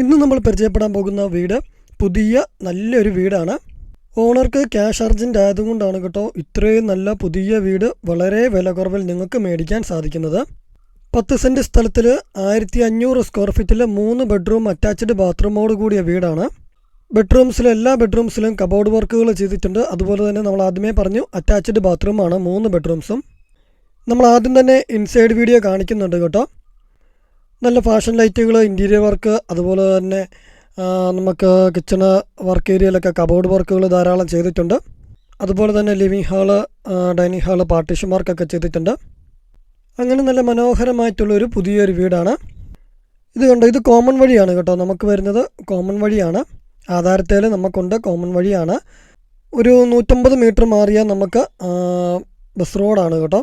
ഇന്ന് നമ്മൾ പരിചയപ്പെടാൻ പോകുന്ന വീട് പുതിയ നല്ലൊരു വീടാണ്. ഓണർക്ക് ക്യാഷ് അർജന്റ് ആയതുകൊണ്ടാണ് കേട്ടോ ഇത്രയും നല്ല പുതിയ വീട് വളരെ വില കുറവിൽ നിങ്ങൾക്ക് മേടിക്കാൻ സാധിക്കുന്നത്. പത്ത് സെന്റ് സ്ഥലത്തിൽ ആയിരത്തി അഞ്ഞൂറ് സ്ക്വയർ ഫീറ്റിൽ മൂന്ന് ബെഡ്റൂം അറ്റാച്ച്ഡ് ബാത്റൂമോട് കൂടിയ വീടാണ്. ബെഡ്റൂംസിലെ എല്ലാ ബെഡ്റൂംസിലും കബോർഡ് വർക്കുകൾ ചെയ്തിട്ടുണ്ട്. അതുപോലെ തന്നെ നമ്മൾ ആദ്യമേ പറഞ്ഞു അറ്റാച്ച്ഡ് ബാത്റൂമാണ് മൂന്ന് ബെഡ്റൂംസും നമ്മൾ ആദ്യം തന്നെ ഇൻസൈഡ് വീഡിയോ കാണിക്കുന്നുണ്ട് കേട്ടോ. നല്ല ഫാഷൻ ലൈറ്റുകൾ ഇന്റീരിയർ വർക്ക് അതുപോലെ തന്നെ നമുക്ക് കിച്ചണ് വർക്ക് ഏരിയയിലൊക്കെ കബോർഡ് വർക്കുകൾ ധാരാളം ചെയ്തിട്ടുണ്ട്. അതുപോലെ തന്നെ living hall dining hall partition വർക്കൊക്കെ ചെയ്തിട്ടുണ്ട്. അങ്ങനെ നല്ല മനോഹരമായിട്ടുള്ളൊരു പുതിയൊരു വീടാണ്. ഇത് കണ്ടോ ഇത് കോമൺ വഴിയാണ് കേട്ടോ. നമുക്ക് വരുന്നത് കോമൺ വഴിയാണ്. ആധാരത്തേൽ നമുക്കുണ്ട് കോമൺ വഴിയാണ്. ഒരു നൂറ്റമ്പത് മീറ്റർ മാറിയാൽ നമുക്ക് ബസ് റോഡാണ് കേട്ടോ.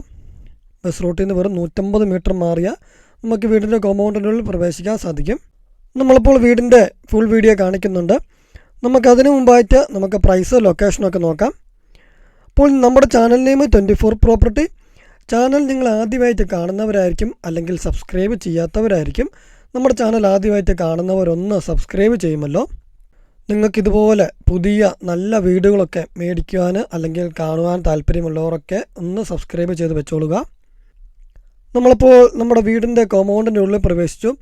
ബസ് റൂട്ടിൽ നിന്ന് വെറും നൂറ്റമ്പത് മീറ്റർ മാറിയാൽ നമുക്ക് വീടിന്റെ കോമ്പൗണ്ടിനുള്ളിൽ പ്രവേശിക്കാൻ സാധിക്കും. നമ്മളിപ്പോൾ വീടിന്റെ ഫുൾ വീഡിയോ കാണിക്കുന്നുണ്ട്. നമുക്കതിനു മുമ്പായിട്ട് നമുക്ക് പ്രൈസ് ലൊക്കേഷനൊക്കെ നോക്കാം. അപ്പോൾ നമ്മുടെ channel name twenty four property channel നിങ്ങൾ ആദ്യമായിട്ട് കാണുന്നവരായിരിക്കും അല്ലെങ്കിൽ സബ്സ്ക്രൈബ് ചെയ്യാത്തവരായിരിക്കും. നമ്മുടെ ചാനൽ ആദ്യമായിട്ട് കാണുന്നവരൊന്ന് സബ്സ്ക്രൈബ് ചെയ്യുമല്ലോ. നിങ്ങൾക്കിതുപോലെ പുതിയ നല്ല വീടുകളൊക്കെ മേടിക്കുവാൻ അല്ലെങ്കിൽ കാണുവാൻ താല്പര്യമുള്ളവരൊക്കെ ഒന്ന് സബ്സ്ക്രൈബ് ചെയ്ത് വെച്ചോളുക. നമ്മളിപ്പോൾ നമ്മുടെ വീടിന്റെ കോമ്പൗണ്ടിന്റെ ഉള്ളിൽ പ്രവേശിച്ചു.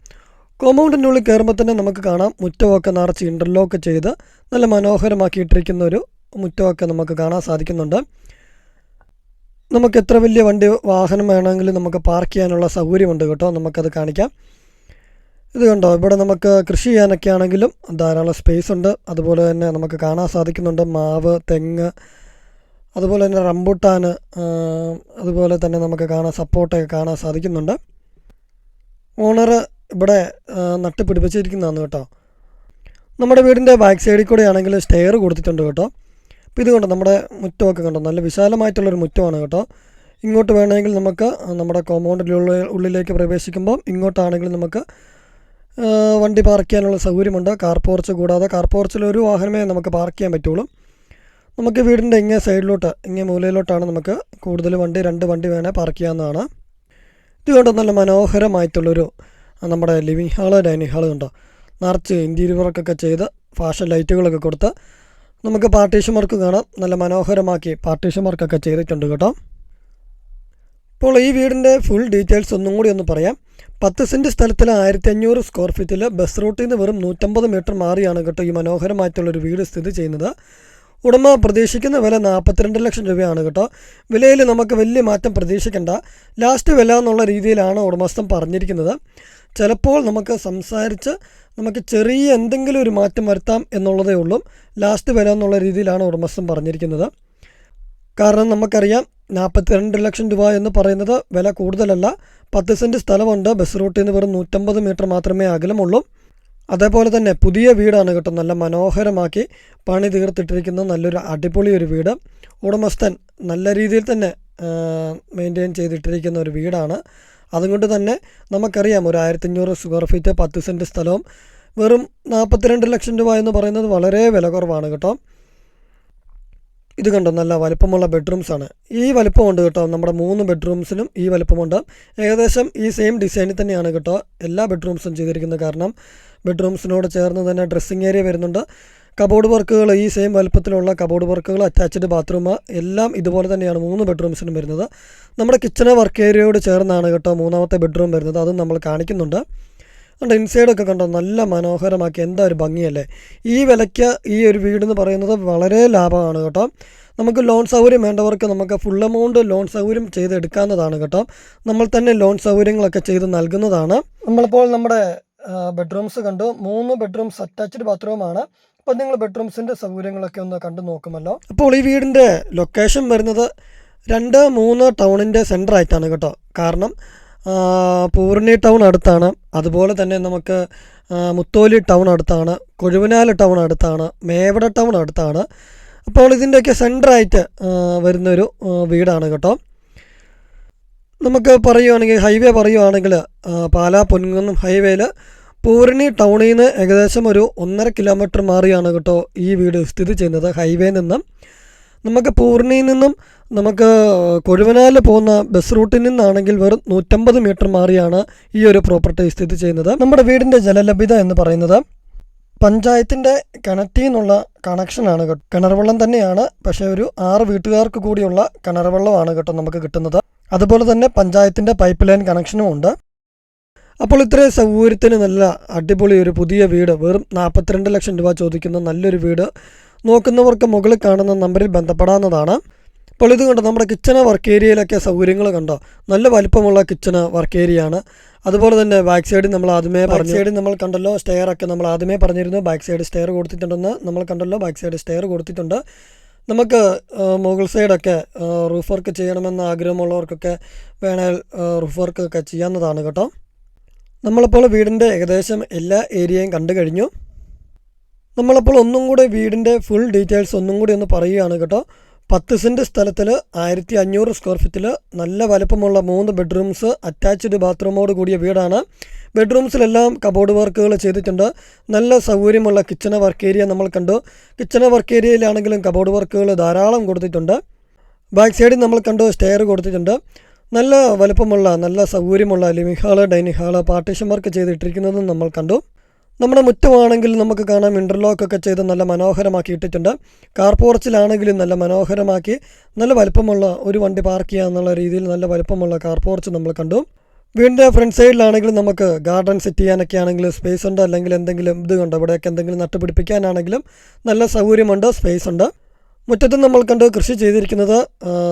കോമ്പൗണ്ടിന്റെ ഉള്ളിൽ കയറുമ്പോൾ തന്നെ നമുക്ക് കാണാം മുറ്റമൊക്കെ നിറച്ച് ഇന്റർലോക്ക് ചെയ്ത് നല്ല മനോഹരമാക്കിയിട്ടിരിക്കുന്ന ഒരു മുറ്റമൊക്കെ നമുക്ക് കാണാൻ സാധിക്കുന്നുണ്ട്. നമുക്ക് എത്ര വലിയ വണ്ടി വാഹനം വേണമെങ്കിലും നമുക്ക് പാർക്ക് ചെയ്യാനുള്ള സൗകര്യമുണ്ട് കേട്ടോ. നമുക്കത് കാണിക്കാം. ഇത് കണ്ടോ? ഇവിടെ നമുക്ക് കൃഷി ചെയ്യാനൊക്കെ ആണെങ്കിലും ധാരാളം സ്പേസ് ഉണ്ട്. അതുപോലെ തന്നെ നമുക്ക് കാണാൻ സാധിക്കുന്നുണ്ട് മാവ് തെങ്ങ് അതുപോലെ തന്നെ റംബുട്ടാൻ അതുപോലെ തന്നെ നമുക്ക് കാണാൻ സപ്പോർട്ടൊക്കെ കാണാൻ സാധിക്കുന്നുണ്ട്. ഓണർ ഇവിടെ ആ, നട്ട് പിടിപ്പിച്ചിരിക്കുന്നതാണ് കേട്ടോ. നമ്മുടെ വീടിന്റെ ബാക്ക് സൈഡിൽ കൂടെ ആണെങ്കിൽ സ്റ്റെയർ കൊടുത്തിട്ടുണ്ട് കേട്ടോ. അപ്പോൾ ഇതുകൊണ്ട് നമ്മുടെ മുറ്റമൊക്കെ കണ്ടോ നല്ല വിശാലമായിട്ടുള്ളൊരു മുറ്റമാണ് കേട്ടോ. ഇങ്ങോട്ട് വേണമെങ്കിൽ നമുക്ക് നമ്മുടെ കോമ്പൗണ്ടിലുള്ള ഉള്ളിലേക്ക് പ്രവേശിക്കുമ്പോൾ ഇങ്ങോട്ടാണെങ്കിൽ നമുക്ക് വണ്ടി പാർക്ക് ചെയ്യാനുള്ള സൗകര്യമുണ്ട്. കാർ പോർച്ച് കൂടാതെ കാർ പോർച്ചിൽ ഒരു വാഹനമേ നമുക്ക് പാർക്ക് ചെയ്യാൻ പറ്റുള്ളൂ. നമുക്ക് വീടിന്റെ ഇങ്ങേ സൈഡിലോട്ട് ഇങ്ങേ മൂലയിലോട്ടാണ് നമുക്ക് കൂടുതൽ വണ്ടി രണ്ട് വണ്ടി വേണേൽ പാർക്ക് ചെയ്യാവുന്നതാണ്. ഇത് കണ്ടോ നല്ല മനോഹരമായിട്ടുള്ളൊരു നമ്മുടെ ലിവിങ് ഹാൾ ഡൈനിങ് ഹാൾ കണ്ടോ? നിറച്ച് ഇന്റീരിയർ വർക്കൊക്കെ ചെയ്ത് ഫാഷൻ ലൈറ്റുകളൊക്കെ കൊടുത്ത് നമുക്ക് പാർട്ടീഷൻ വർക്ക് കാണാം. നല്ല മനോഹരമാക്കി പാർട്ടീഷൻ വർക്കൊക്കെ ചെയ്തിട്ടുണ്ട് കേട്ടോ. ഇപ്പോൾ ഈ വീടിന്റെ ഫുൾ ഡീറ്റെയിൽസ് ഒന്നും കൂടി ഒന്ന് പറയാം. പത്ത് സെന്റ് സ്ഥലത്തിൽ ആയിരത്തി അഞ്ഞൂറ് സ്ക്വയർ ഫീറ്റിൽ ബസ് റൂട്ടിൽ നിന്ന് വെറും നൂറ്റമ്പത് മീറ്റർ മാറിയാണ് കേട്ടോ ഈ മനോഹരമായിട്ടുള്ളൊരു വീട് സ്ഥിതി ചെയ്യുന്നത്. ഉടമ പ്രതീക്ഷിക്കുന്ന വില നാൽപ്പത്തിരണ്ട് ലക്ഷം രൂപയാണ് കേട്ടോ. വിലയിൽ നമുക്ക് വലിയ മാറ്റം പ്രതീക്ഷിക്കേണ്ട. ലാസ്റ്റ് വില എന്നുള്ള രീതിയിലാണ് ഉടമസ്ഥൻ പറഞ്ഞിരിക്കുന്നത്. ചിലപ്പോൾ നമുക്ക് സംസാരിച്ച് നമുക്ക് ചെറിയ എന്തെങ്കിലും ഒരു മാറ്റം വരുത്താം എന്നുള്ളതേ ഉള്ളൂ. ലാസ്റ്റ് വില എന്നുള്ള രീതിയിലാണ് ഉടമസ്ഥൻ പറഞ്ഞിരിക്കുന്നത്. കാരണം നമുക്കറിയാം നാൽപ്പത്തിരണ്ട് ലക്ഷം രൂപ എന്ന് പറയുന്നത് വില കൂടുതലല്ല. പത്ത് സെന്റ് സ്ഥലമുണ്ട്. ബസ് റൂട്ടിൽ നിന്ന് വെറും നൂറ്റമ്പത് മീറ്റർ മാത്രമേ അകലമുള്ളൂ. അതേപോലെ തന്നെ പുതിയ വീടാണ് കേട്ടോ നല്ല മനോഹരമാക്കി പണി തീർത്തിട്ടിരിക്കുന്ന നല്ലൊരു അടിപൊളി ഒരു വീട്. ഉടമസ്ഥൻ നല്ല രീതിയിൽ തന്നെ മെയിന്റെയിൻ ചെയ്തിട്ടിരിക്കുന്ന ഒരു വീടാണ്. അതുകൊണ്ട് തന്നെ നമുക്കറിയാം ഒരു ആയിരത്തഞ്ഞൂറ് സ്ക്വയർ ഫീറ്റ് പത്ത് സെന്റ് സ്ഥലവും വെറും നാൽപ്പത്തിരണ്ട് ലക്ഷം രൂപ എന്ന് പറയുന്നത് വളരെ വില കുറവാണ് കേട്ടോ. ഇത് കണ്ടോ നല്ല വലുപ്പമുള്ള ബെഡ്റൂംസ് ആണ്. ഈ വലിപ്പമുണ്ട് കേട്ടോ നമ്മുടെ മൂന്ന് ബെഡ്റൂംസിനും ഈ വലിപ്പമുണ്ട്. ഏകദേശം ഈ സെയിം ഡിസൈനിൽ തന്നെയാണ് കേട്ടോ എല്ലാ ബെഡ്റൂംസും ചെയ്തിരിക്കുന്നത്. കാരണം ബെഡ്റൂംസിനോട് ചേർന്ന് തന്നെ ഡ്രസ്സിങ് ഏരിയ വരുന്നുണ്ട്. കബോർഡ് വർക്കുകൾ ഈ സെയിം വലുപ്പത്തിലുള്ള കബോർഡ് വർക്കുകൾ അറ്റാച്ച്ഡ് ബാത്റൂം എല്ലാം ഇതുപോലെ തന്നെയാണ് മൂന്ന് ബെഡ്റൂംസിനും വരുന്നത്. നമ്മുടെ കിച്ചണ് വർക്ക് ഏരിയയോട് ചേർന്നാണ് കേട്ടോ മൂന്നാമത്തെ ബെഡ്റൂം വരുന്നത്. അതും നമ്മൾ കാണിക്കുന്നുണ്ട്. അതുകൊണ്ട് ഇൻസൈഡൊക്കെ കണ്ടോ നല്ല മനോഹരമാക്കി. എന്താ ഒരു ഭംഗിയല്ലേ? ഈ വിലയ്ക്ക് ഈ ഒരു വീടെന്ന് പറയുന്നത് വളരെ ലാഭമാണ് കേട്ടോ. നമുക്ക് ലോൺ സൗകര്യം വേണ്ടവർക്ക് നമുക്ക് ഫുൾ എമൗണ്ട് ലോൺ സൗകര്യം ചെയ്തെടുക്കാവുന്നതാണ് കേട്ടോ. നമ്മൾ തന്നെ ലോൺ സൗകര്യങ്ങളൊക്കെ ചെയ്ത് നൽകുന്നതാണ്. നമ്മളിപ്പോൾ നമ്മുടെ ബെഡ്റൂംസ് കണ്ടു. മൂന്ന് ബെഡ്റൂംസ് അറ്റാച്ച്ഡ് ബാത്റൂമാണ് അപ്പോൾ നിങ്ങൾ ബെഡ്റൂംസിന്റെ സൗകര്യങ്ങളൊക്കെ ഒന്ന് കണ്ടു നോക്കുമല്ലോ. അപ്പോൾ ഈ വീടിന്റെ ലൊക്കേഷൻ വരുന്നത് രണ്ട് മൂന്ന് ടൗണിന്റെ സെന്റർ ആയിട്ടാണ് കേട്ടോ. കാരണം പൂർണി ടൗൺ അടുത്താണ്. അതുപോലെ തന്നെ നമുക്ക് മുത്തോലി ടൗൺ അടുത്താണ്. കൊഴുവനാല് ടൗൺ അടുത്താണ്. മേവട ടൗൺ അടുത്താണ്. അപ്പോൾ ഇതിന്റെയൊക്കെ സെന്ററായിട്ട് വരുന്നൊരു വീടാണ് കേട്ടോ. നമുക്ക് പറയുവാണെങ്കിൽ ഹൈവേ പറയുവാണെങ്കിൽ പാലാ പൊൻകുന്നം ഹൈവേയിൽ പൂരണി ടൗണിൽ നിന്ന് ഏകദേശം ഒരു ഒന്നര കിലോമീറ്റർ മാറിയാണ് കേട്ടോ ഈ വീട് സ്ഥിതി ചെയ്യുന്നത് ഹൈവേ നിന്നും. നമുക്ക് പൂർണിയിൽ നിന്നും നമുക്ക് കൊഴുവനാൽ പോകുന്ന ബസ് റൂട്ടിൽ നിന്നാണെങ്കിൽ വെറും നൂറ്റമ്പത് മീറ്റർ മാറിയാണ് ഈ ഒരു പ്രോപ്പർട്ടി സ്ഥിതി ചെയ്യുന്നത്. നമ്മുടെ വീടിന്റെ ജലലഭ്യത എന്ന് പറയുന്നത് പഞ്ചായത്തിന്റെ കിണറ്റിൽ നിന്നുള്ള കണക്ഷനാണ് കിണർവെള്ളം കിണർ വെള്ളം തന്നെയാണ് പക്ഷേ ഒരു ആറ് വീട്ടുകാർക്ക് കൂടിയുള്ള കിണർ വെള്ളമാണ് കേട്ടോ നമുക്ക് കിട്ടുന്നത്. അതുപോലെ തന്നെ പഞ്ചായത്തിന്റെ പൈപ്പ് ലൈൻ കണക്ഷനും ഉണ്ട്. അപ്പോൾ ഇത്രയും സൗകര്യത്തിന് നല്ല അടിപൊളി ഒരു പുതിയ വീട് വെറും നാൽപ്പത്തിരണ്ട് ലക്ഷം രൂപ ചോദിക്കുന്ന നല്ലൊരു വീട് നോക്കുന്നവർക്ക് മുകളിൽ കാണുന്ന നമ്പറിൽ ബന്ധപ്പെടാവുന്നതാണ്. അപ്പോൾ ഇത് കണ്ടോ നമ്മുടെ കിച്ചണ് വർക്ക് ഏരിയയിലൊക്കെ സൗകര്യങ്ങൾ കണ്ടോ? നല്ല വലിപ്പമുള്ള കിച്ചണ് വർക്ക് ഏരിയ ആണ് അതുപോലെ തന്നെ ബാക്ക് സൈഡിൽ നമ്മൾ ആദ്യമേ ബാക്ക് സൈഡിൽ നമ്മൾ കണ്ടല്ലോ സ്റ്റെയർ ഒക്കെ നമ്മൾ ആദ്യമേ പറഞ്ഞിരുന്നു. ബാക്ക് സൈഡ് സ്റ്റെയർ കൊടുത്തിട്ടുണ്ടെന്ന് നമ്മൾ കണ്ടല്ലോ. ബാക്ക് സൈഡ് സ്റ്റെയർ കൊടുത്തിട്ടുണ്ട്. നമുക്ക് മുകൾ സൈഡൊക്കെ റൂഫ് വർക്ക് ചെയ്യണമെന്ന് ആഗ്രഹമുള്ളവർക്കൊക്കെ വേണേൽ റൂഫ് വർക്ക് ഒക്കെ ചെയ്യാവുന്നതാണ് കേട്ടോ. നമ്മളിപ്പോൾ വീടിന്റെ ഏകദേശം എല്ലാ ഏരിയയും കണ്ടു കഴിഞ്ഞു. നമ്മളപ്പോൾ ഒന്നും കൂടെ വീടിന്റെ ഫുൾ ഡീറ്റെയിൽസ് ഒന്നും കൂടി ഒന്ന് പറയുകയാണ് കേട്ടോ. പത്ത് സെന്റ് സ്ഥലത്തിൽ ആയിരത്തി അഞ്ഞൂറ് സ്ക്വയർ ഫീറ്റിൽ നല്ല വലുപ്പമുള്ള മൂന്ന് ബെഡ്റൂംസ് അറ്റാച്ച്ഡ് ബാത്റൂമോട് കൂടിയ വീടാണ്. ബെഡ്റൂംസിലെല്ലാം കബോർഡ് വർക്കുകൾ ചെയ്തിട്ടുണ്ട്. നല്ല സൗകര്യമുള്ള കിച്ചണ വർക്ക് ഏരിയ നമ്മൾ കണ്ടു. കിച്ചണ വർക്ക് ഏരിയയിലാണെങ്കിലും കബോർഡ് വർക്കുകൾ ധാരാളം കൊടുത്തിട്ടുണ്ട്. ബാക്ക് സൈഡിൽ നമ്മൾ കണ്ടു സ്റ്റെയർ കൊടുത്തിട്ടുണ്ട്. നല്ല വലുപ്പമുള്ള നല്ല സൗകര്യമുള്ള living hall dining hall partition work ചെയ്തിട്ടിരിക്കുന്നതും നമ്മൾ കണ്ടു. നമ്മുടെ മുറ്റമാണെങ്കിൽ നമുക്ക് കാണാം ഇന്റർലോക്ക് ഒക്കെ ചെയ്ത് നല്ല മനോഹരമാക്കി ഇട്ടിട്ടുണ്ട്. കാർ പോർച്ചിലാണെങ്കിലും നല്ല മനോഹരമാക്കി നല്ല വലുപ്പമുള്ള ഒരു വണ്ടി പാർക്ക് ചെയ്യുക എന്നുള്ള രീതിയിൽ നല്ല വലുപ്പമുള്ള കാർ പോർച്ച് നമ്മൾ കണ്ടു. വീടിന്റെ ഫ്രണ്ട് സൈഡിലാണെങ്കിലും നമുക്ക് ഗാർഡൻ സെറ്റ് ചെയ്യാനൊക്കെ ആണെങ്കിലും സ്പേസ് ഉണ്ട്. അല്ലെങ്കിൽ എന്തെങ്കിലും ഇത് കണ്ടോ? ഇവിടെയൊക്കെ എന്തെങ്കിലും നട്ടുപിടിപ്പിക്കാനാണെങ്കിലും നല്ല സൗകര്യമുണ്ട് സ്പേസ് ഉണ്ട്. മുറ്റത്ത് നമ്മൾ കണ്ട് കൃഷി ചെയ്തിരിക്കുന്നത്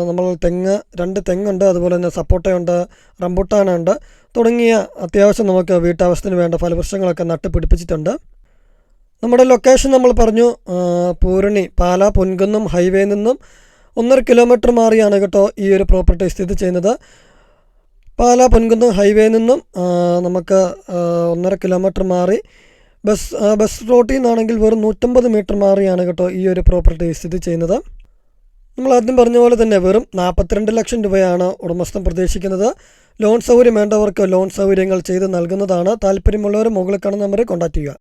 നമ്മൾ തെങ്ങ് രണ്ട് തെങ്ങുണ്ട് അതുപോലെ തന്നെ സപ്പോട്ടയുണ്ട് റംബുട്ടാനുണ്ട്. തുടങ്ങിയ അത്യാവശ്യം നമുക്ക് വീട്ടാവശ്യത്തിന് വേണ്ട ഫലവൃക്ഷങ്ങളൊക്കെ നട്ട് പിടിപ്പിച്ചിട്ടുണ്ട് നമ്മുടെ ലൊക്കേഷൻ നമ്മൾ പറഞ്ഞു പൂരണി പാല പൊൻകുന്നം ഹൈവേയിൽ നിന്നും ഒന്നര കിലോമീറ്റർ മാറിയാണ് കേട്ടോ ഈ ഒരു പ്രോപ്പർട്ടി സ്ഥിതി ചെയ്യുന്നത്. പാല പൊൻകുന്നം ഹൈവേയിൽ നിന്നും നമുക്ക് ഒന്നര കിലോമീറ്റർ മാറി ബസ് ബസ് റോട്ടിൽ നിന്നാണെങ്കിൽ വെറും നൂറ്റമ്പത് മീറ്റർ മാറിയാണ് കേട്ടോ ഈ ഒരു പ്രോപ്പർട്ടി സ്ഥിതി ചെയ്യുന്നത്. നമ്മൾ ആദ്യം പറഞ്ഞ പോലെ തന്നെ വെറും നാൽപ്പത്തിരണ്ട് ലക്ഷം രൂപയാണ് ഉടമസ്ഥൻ പ്രതീക്ഷിക്കുന്നത്. ലോൺ സൗകര്യം വേണ്ടവർക്ക് ലോൺ സൗകര്യങ്ങൾ ചെയ്ത് നൽകുന്നതാണ് താല്പര്യമുള്ളവർ മുകളിൽ കാണുന്ന നമ്പറിൽ കോൺടാക്റ്റ് ചെയ്യുക.